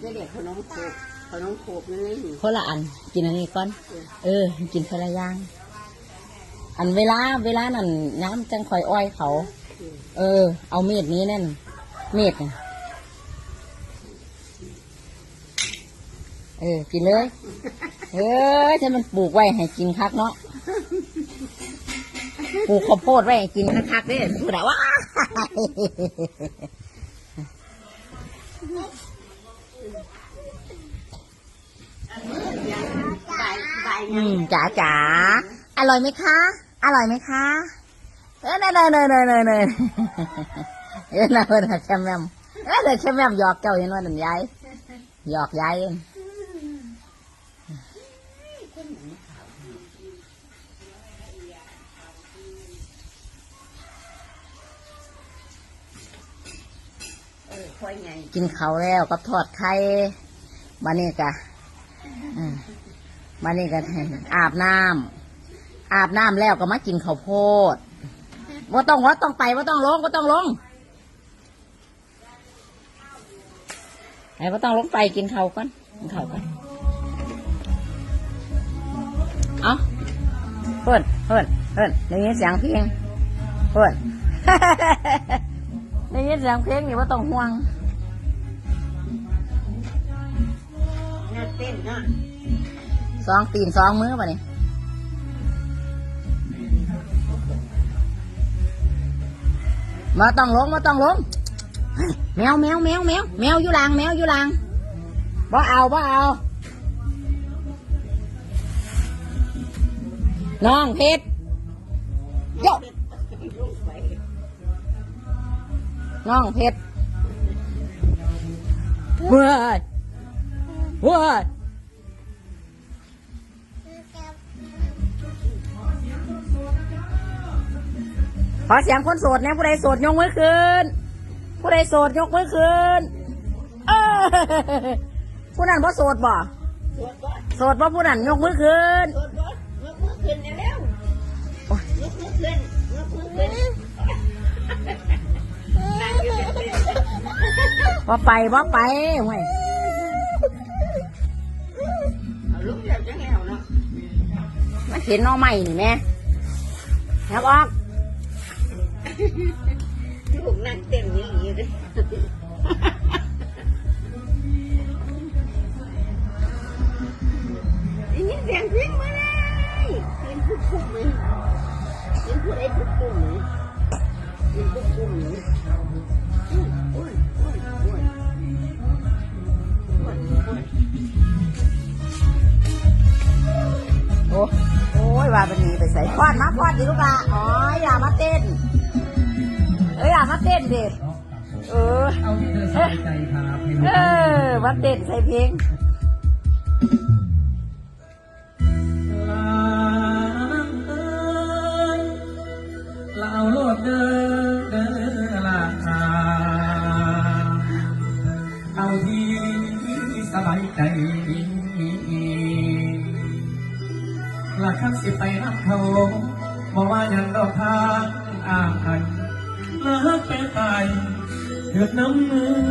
เด็กๆขนมโขกขนมโขกนี่นี่คนละอัน กินอันนี้ก่อน เออ กินคนละอย่าง อันเวลา เวลานั่นน้ำจังคอยอ้อยเขา เออ เอามีดนี้นั่นมีดน่ะเออ กินเลย เออฉันมันปลูกไว้ให้กินคักเนาะ ปลูกข้าวโพดไว้ให้กินคักๆเด้พูดได้ว่าใบใบ อืมจ๋าจ๋าอร่อยไหมคะ อร่อยไหมคะ เออเนยเนยเนยเนยเนยเนยเออน่าเนยๆเนแชมแมมเออเดี๋ยวแชมแมมหยอกเจ้าเห็นว่าหนึ่งยายหยอกยายเอง เออค่อยไง กินเขาแล้วก็ทอดไข่มานี่กะมานี่กะอาบน้ำอาบน้ำแล้วก็มากินข้าวโพดว่าต้องว่าต้องไปว่าต้องลงว่าต้องลงไอ้ว่าต้องลงไปกินข้าวก่อนกินข้าวก่อนเอาเพื่อนเพื่อนเพื่อนได้ยินเสียงเพลงเพื่อน ได้ยินเสียงเพลงนี่ว่าต้องห่วงน่าเต้นเนาะสองตีนสองมือป่ะนี่มาต้องลงมาต้องลงแมวแมวแมวแมวแมวอยู่หลังแมวอยู่หลังบ่เอาบ่เอาน้องเพชรโย น้องเพชรเว้ยเว้ยขอเสียงคนโสดนะผู้ใดโสดยกมือขึ้น ผู้ใดโสดยกมือขึ้นเออผู้นั้นบ่โสดบ่สวดก่อนโสดบ่ผู้นั้นยกมือขึ้นสวดก่อนยกมือขึ้นเร็วโอ๊ยยกมือขึ้นยกมือขึ้นนั่งอยู่เต้น บ่ไปบ่ไปห่วยเอาลูกเดียวจังแล้วเนาะมันเห็นน้องใหม่นี่แม่ครับออกลูกนั่งเต้นนี่อยู่เลยได้ยินเสียงเพลงมาเลยเสียงคุกคุกเลยเสียงผู้ใดคุกคุกเลยเสียงคุกคุกเลย โอ้โอ้ยว่าเป็นหนีไปใส่พอดมาพอดดิลูกละอ๋ออย่ามาเต้น เอ้ยอย่ามาเต้นดิเออเอาที่เธอสบายใจครับให้เอรู้อมาเต้นใส่เพลงลางเอ้ยลาเอาโลดเด้อ สบายใจลาคันสิไปน้ำเขาบอกว่ายังดอกทางอ่างกันเลิกไปตายเกิดน้ำมือ